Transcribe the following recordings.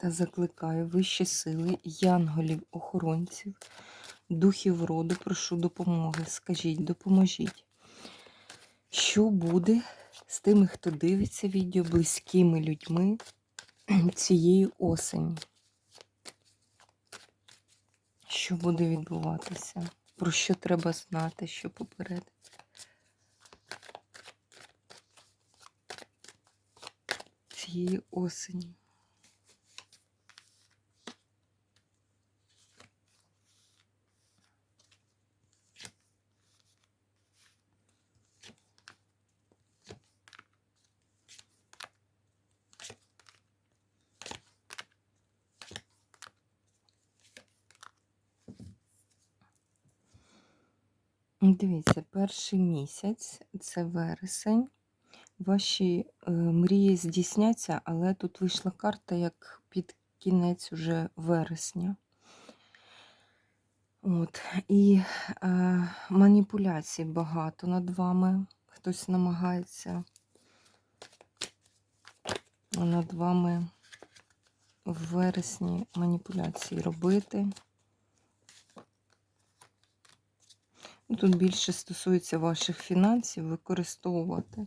Та закликаю вищі сили, янголів, охоронців, духів роду, прошу допомоги. Скажіть, допоможіть. Що буде з тими, хто дивиться відео близькими людьми цієї осені? Що буде відбуватися? Про що треба знати, що попередити? Цієї осені. Дивіться, перший місяць це вересень. Ваші е, мрії здійсняться, але тут вийшла карта як під кінець уже вересня. От. І е, маніпуляцій багато над вами. Хтось намагається над вами в вересні маніпуляції робити. Ну, Тут більше стосується ваших фінансів, використовувати.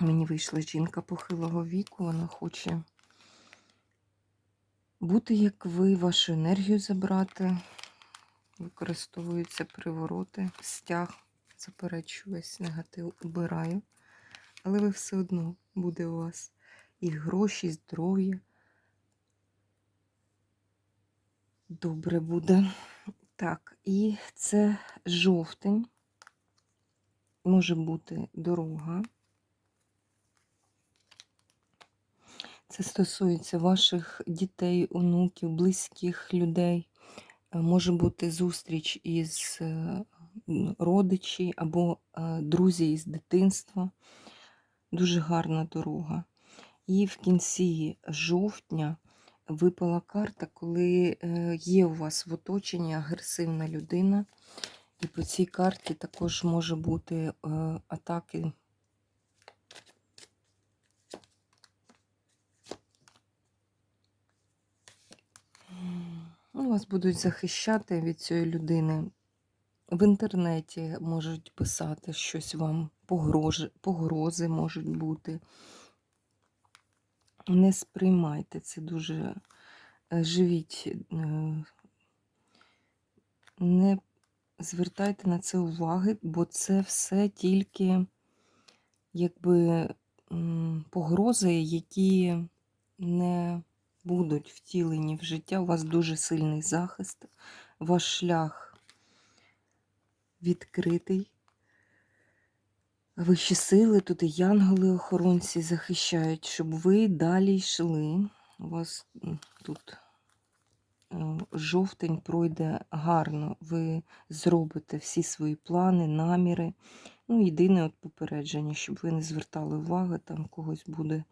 Мені вийшла жінка похилого віку, вона хоче бути, як ви, вашу енергію забрати. Використовуються привороти, стяг, заперечуюсь, негатив убираю. Але ви все одно буде у вас і гроші, і здоров'я. Добре буде. Так, і це жовтень. Може бути дорога. Це стосується ваших дітей, онуків, близьких людей. Е, може бути зустріч із е, родичі або е, друзі із дитинства. Дуже гарна дорога. І в кінці жовтня випала карта, коли е, є у вас в оточенні агресивна людина. І по цій карті також може бути е, атаки. Ну, вас будуть захищати від цієї людини. В інтернеті можуть писати щось вам, погрози, погрози можуть бути. Не сприймайте це дуже е, живіть, е, не звертайте на це уваги, бо це все тільки якби погрози, які не будуть втілені в життя. У вас дуже сильний захист, ваш шлях відкритий. Вищі сили, тут і янголи-охоронці захищають, щоб ви далі йшли. У вас тут е, жовтень пройде гарно, ви зробите всі свої плани, наміри. Ну, єдине от попередження, щоб ви не звертали уваги, там когось буде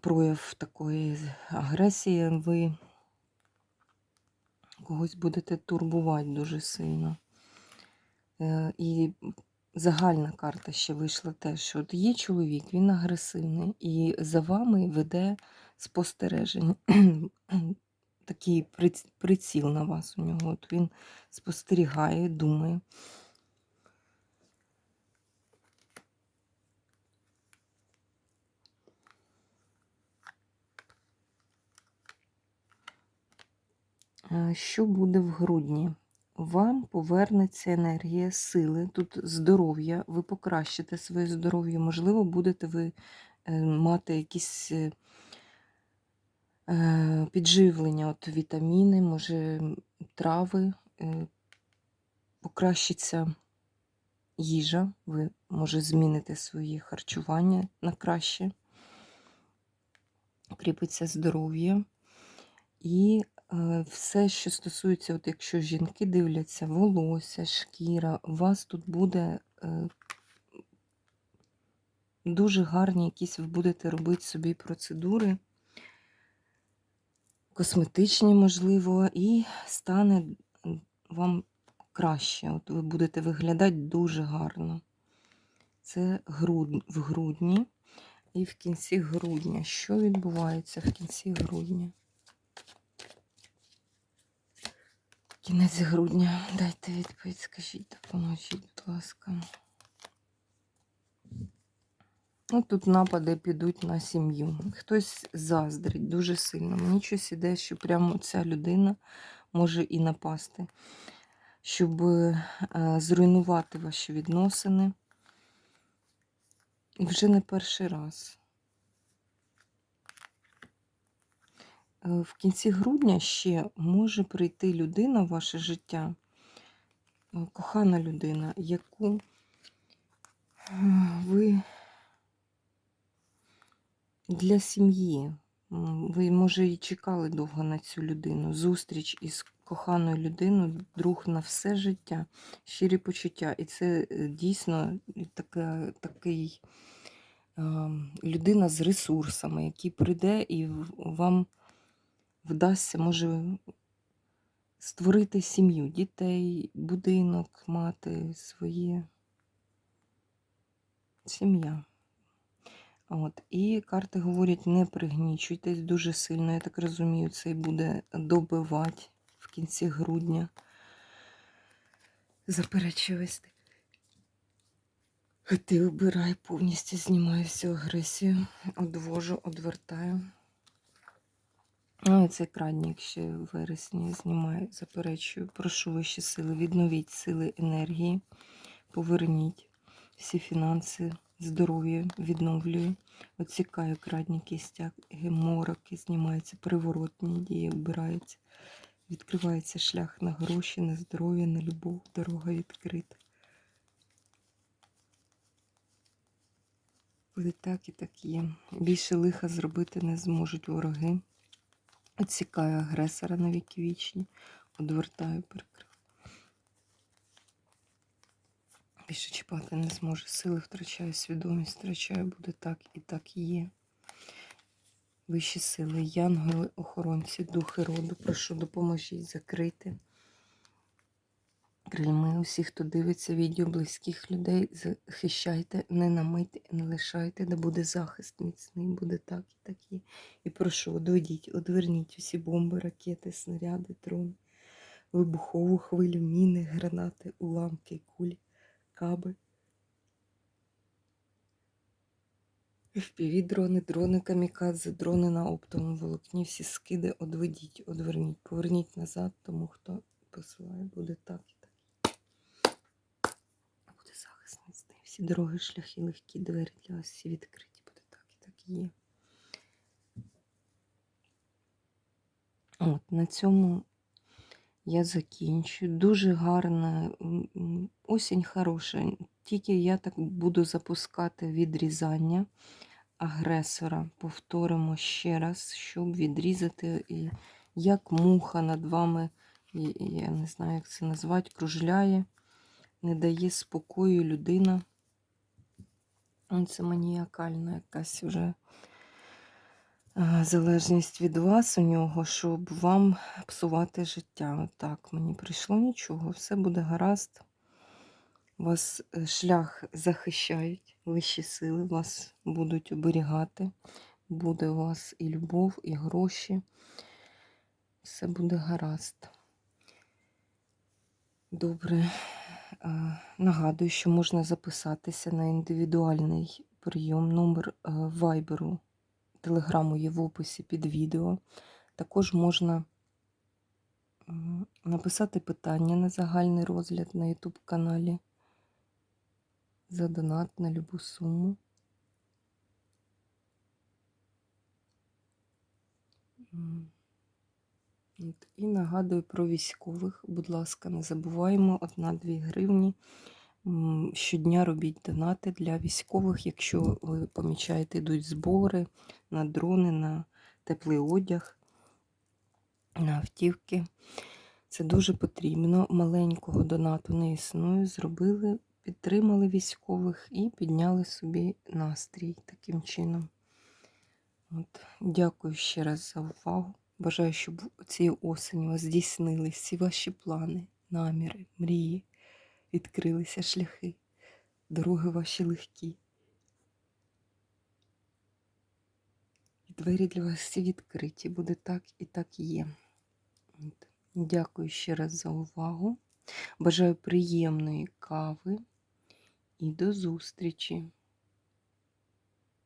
прояв такої агресії, ви когось будете турбувати дуже сильно. Е, і загальна карта ще вийшла теж, що от є чоловік, він агресивний, і за вами веде спостереження. Такий приціл на вас у нього. От Він спостерігає, думає. Що буде в грудні? Вам повернеться енергія, сили, тут здоров'я, ви покращите своє здоров'я, можливо, будете ви е, мати якісь е, е, підживлення, от вітаміни, може, трави, покращиться їжа, ви може зміните своє харчування на краще, кріпиться здоров'я. І все, що стосується, от якщо жінки дивляться, волосся, шкіра, у вас тут буде е, дуже гарні якісь ви будете робити собі процедури, косметичні, можливо, і стане вам краще. От ви будете виглядати дуже гарно. Це в грудні і в кінці грудня. Що відбувається в кінці грудня? Кінець грудня. Дайте відповідь, скажіть, допоможіть, будь ласка. Ну, тут напади підуть на сім'ю. Хтось заздрить дуже сильно. Мені щось іде, що прямо ця людина може і напасти, щоб е, зруйнувати ваші відносини. І вже не перший раз. В кінці грудня ще може прийти людина в ваше життя, е, кохана людина, яку е, ви для сім'ї. Ви, може, і чекали довго на цю людину. Зустріч із коханою людиною, друг на все життя, щирі почуття. І це е, дійсно така, такий е, людина з ресурсами, який прийде і вам вдасться, може, створити сім'ю, дітей, будинок, мати своє сім'я. От. І карти говорять, не пригнічуйтесь дуже сильно. Я так розумію, це і буде добивати в кінці грудня. Заперечую вести. Ти обирай повністю, знімаю всю агресію, одвожу, одвертаю. Ну, і цей крадник ще в вересні знімаю, заперечую. Прошу вищі сили, відновіть сили енергії, поверніть всі фінанси, здоров'я відновлюю. Оцікаю крадні кістяк, гемороки знімаються, приворотні дії вбираються. Відкривається шлях на гроші, на здоров'я, на любов, дорога відкрита. Буде так і так є. Більше лиха зробити не зможуть вороги. Оцікаю агресора на віки вічні, одвертаю, перекрив. Більше чіпати не зможе. Сили втрачаю, свідомість втрачаю, буде так і так є. Вищі сили, янголи, охоронці, духи роду, прошу, допоможіть закрити. Крильми усіх, хто дивиться відео близьких людей, захищайте, не намийте, не лишайте, де буде захист міцний, буде так і так є. І прошу, одведіть, одверніть усі бомби, ракети, снаряди, дрони, вибухову хвилю, міни, гранати, уламки, кулі, каби. FPV дрони, дрони камікадзе, дрони на оптовому волокні, всі скиди одведіть, одверніть, поверніть назад, тому хто посилає, буде так і так. Буде захист міцний. Дороги, шляхи, легкі двері для вас всі відкриті, буде так і так є. От, на цьому я закінчую. Дуже гарна осінь хороша. Тільки я так буду запускати відрізання агресора. Повторимо ще раз, щоб відрізати, і як муха над вами, я не знаю, як це назвати, кружляє, не дає спокою людина. Це маніакальна якась вже е, залежність від вас у нього, щоб вам псувати життя. Отак мені прийшло нічого, все буде гаразд. Вас е, шлях захищають, вищі сили вас будуть оберігати. Буде у вас і любов, і гроші. Все буде гаразд. Добре. Е, Нагадую, що можна записатися на індивідуальний прийом. Номер е, вайберу, телеграму є в описі під відео. Також можна написати питання на загальний розгляд на YouTube каналі за донат на любу суму. М. І нагадую про військових. Будь ласка, не забуваємо 1-2 гривні Щодня робіть донати для військових, якщо ви помічаєте, йдуть збори на дрони, на теплий одяг, на автівки. Це дуже потрібно. Маленького донату не існує. Зробили, підтримали військових і підняли собі настрій таким чином. От. Дякую ще раз за увагу. Бажаю, щоб цієї осені у вас здійснились всі ваші плани, наміри, мрії, відкрилися шляхи, дороги ваші легкі. І двері для вас всі відкриті. Буде так і так є. Дякую ще раз за увагу. Бажаю приємної кави і до зустрічі!